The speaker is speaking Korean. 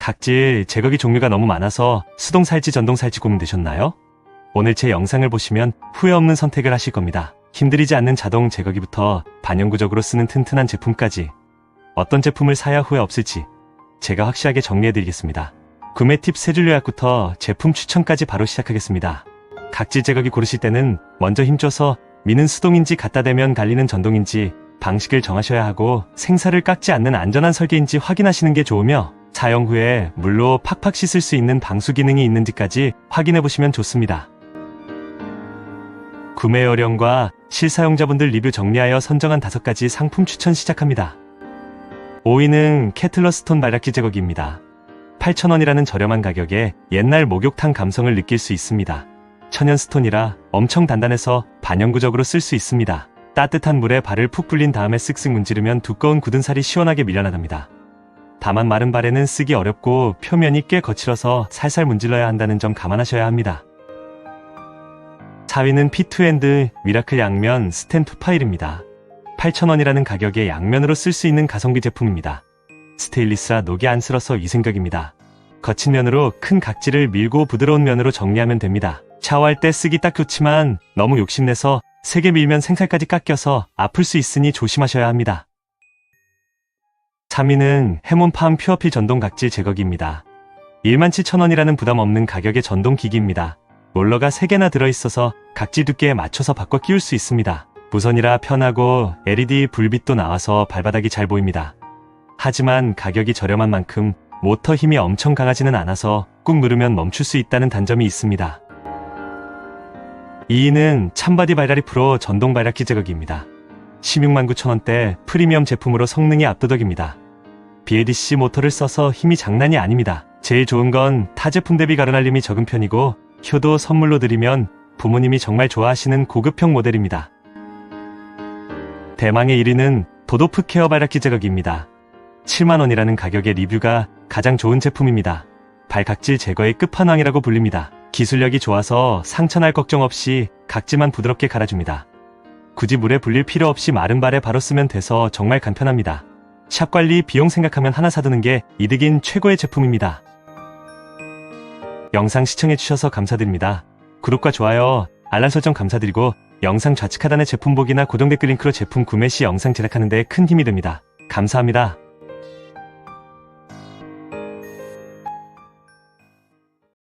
각질 제거기 종류가 너무 많아서 수동 살지 전동 살지 고민되셨나요? 오늘 제 영상을 보시면 후회 없는 선택을 하실 겁니다. 힘들이지 않는 자동 제거기부터 반영구적으로 쓰는 튼튼한 제품까지 어떤 제품을 사야 후회 없을지 제가 확실하게 정리해드리겠습니다. 구매 팁 세줄 요약부터 제품 추천까지 바로 시작하겠습니다. 각질 제거기 고르실 때는 먼저 힘줘서 미는 수동인지 갖다 대면 갈리는 전동인지 방식을 정하셔야 하고 생사를 깎지 않는 안전한 설계인지 확인하시는 게 좋으며 사용 후에 물로 팍팍 씻을 수 있는 방수 기능이 있는지까지 확인해 보시면 좋습니다. 구매 요령과 실사용자분들 리뷰 정리하여 선정한 다섯 가지 상품 추천 시작합니다. 5위는 캐틀러 스톤 발약기 제거기입니다. 8,000원이라는 저렴한 가격에 옛날 목욕탕 감성을 느낄 수 있습니다. 천연 스톤이라 엄청 단단해서 반영구적으로 쓸 수 있습니다. 따뜻한 물에 발을 푹 불린 다음에 쓱쓱 문지르면 두꺼운 굳은 살이 시원하게 밀려나갑니다. 다만 마른 발에는 쓰기 어렵고 표면이 꽤 거칠어서 살살 문질러야 한다는 점 감안하셔야 합니다. 4위는 피투앤드 미라클 양면 스텐 투파일입니다. 8,000원이라는 가격에 양면으로 쓸 수 있는 가성비 제품입니다. 스테인리스라 녹이 안 슬어서 위생각입니다. 거친 면으로 큰 각질을 밀고 부드러운 면으로 정리하면 됩니다. 샤워할 때 쓰기 딱 좋지만 너무 욕심내서 세게 밀면 생살까지 깎여서 아플 수 있으니 조심하셔야 합니다. 3위는 해몬팜 퓨어필 전동 각질 제거기입니다. 17,000원이라는 부담 없는 가격의 전동 기기입니다. 롤러가 3개나 들어있어서 각질 두께에 맞춰서 바꿔 끼울 수 있습니다. 무선이라 편하고 LED 불빛도 나와서 발바닥이 잘 보입니다. 하지만 가격이 저렴한 만큼 모터 힘이 엄청 강하지는 않아서 꾹 누르면 멈출 수 있다는 단점이 있습니다. 2위는 참바디 발다리 프로 전동 발약기 제거기입니다. 16만 9천원대 프리미엄 제품으로 성능이 압도적입니다. BLDC 모터를 써서 힘이 장난이 아닙니다. 제일 좋은 건 타 제품 대비 가루날림이 적은 편이고 효도 선물로 드리면 부모님이 정말 좋아하시는 고급형 모델입니다. 대망의 1위는 도도프 케어 발약기 제거기입니다. 7만원이라는 가격의 리뷰가 가장 좋은 제품입니다. 발각질 제거의 끝판왕이라고 불립니다. 기술력이 좋아서 상처날 걱정 없이 각질만 부드럽게 갈아줍니다. 굳이 물에 불릴 필요 없이 마른 발에 바로 쓰면 돼서 정말 간편합니다. 샵 관리 비용 생각하면 하나 사두는 게 이득인 최고의 제품입니다. 영상 시청해주셔서 감사드립니다. 구독과 좋아요, 알람 설정 감사드리고 영상 좌측 하단의 제품 보기나 고정 댓글 링크로 제품 구매 시 영상 제작하는 데 큰 힘이 됩니다. 감사합니다.